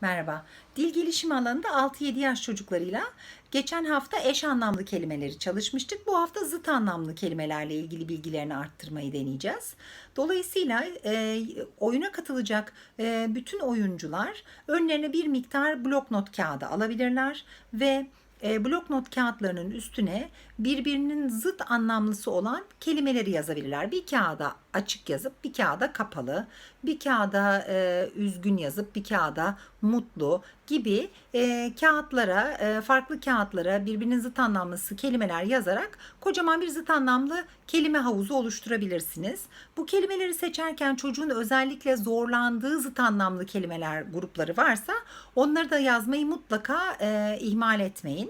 Merhaba. Dil gelişimi alanında 6-7 yaş çocuklarıyla geçen hafta eş anlamlı kelimeleri çalışmıştık. Bu hafta zıt anlamlı kelimelerle ilgili bilgilerini arttırmayı deneyeceğiz. Dolayısıyla e, oyuna katılacak e, bütün oyuncular önlerine bir miktar bloknot kağıdı alabilirler ve e, bloknot kağıtlarının üstüne birbirinin zıt anlamlısı olan kelimeleri yazabilirler. Bir kağıda açık yazıp bir kağıda kapalı, bir kağıda e, üzgün yazıp bir kağıda mutlu gibi e, kağıtlara, e, farklı kağıtlara birbirinin zıt anlamlısı kelimeler yazarak kocaman bir zıt anlamlı kelime havuzu oluşturabilirsiniz. Bu kelimeleri seçerken çocuğun özellikle zorlandığı zıt anlamlı kelimeler grupları varsa onları da yazmayı mutlaka e, ihmal etmeyin.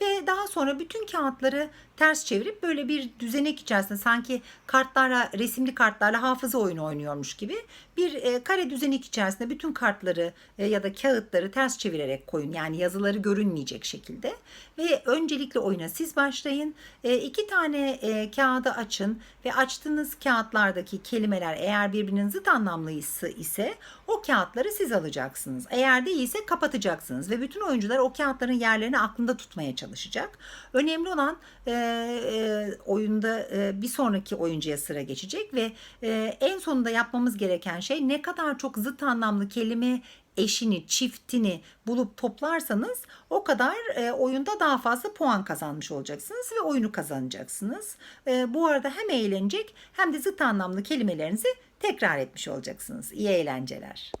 Ve daha sonra bütün kağıtları ters çevirip böyle bir düzenek içerisinde sanki kartlarla resimli kartlarla hafıza oyunu oynuyormuş gibi bir e, kare düzenek içerisinde bütün kartları e, ya da kağıtları ters çevirerek koyun. Yani yazıları görünmeyecek şekilde. Ve öncelikle oyuna siz başlayın. E, iki tane kağıdı açın ve açtığınız kağıtlardaki kelimeler eğer birbirinin zıt anlamlısı ise o kağıtları siz alacaksınız. Eğer değilse kapatacaksınız ve bütün oyuncular o kağıtların yerlerini aklında tutmaya çalışacak. Önemli olan e, e, oyunda e, bir sonraki oyuncuya sıra geçecek ve e, en sonunda yapmamız gereken şey ne kadar çok zıt anlamlı kelime eşini, çiftini bulup toplarsanız o kadar e, oyunda daha fazla puan kazanmış olacaksınız ve oyunu kazanacaksınız. E, bu arada hem eğlenecek hem de zıt anlamlı kelimelerinizi tekrar etmiş olacaksınız. İyi eğlenceler.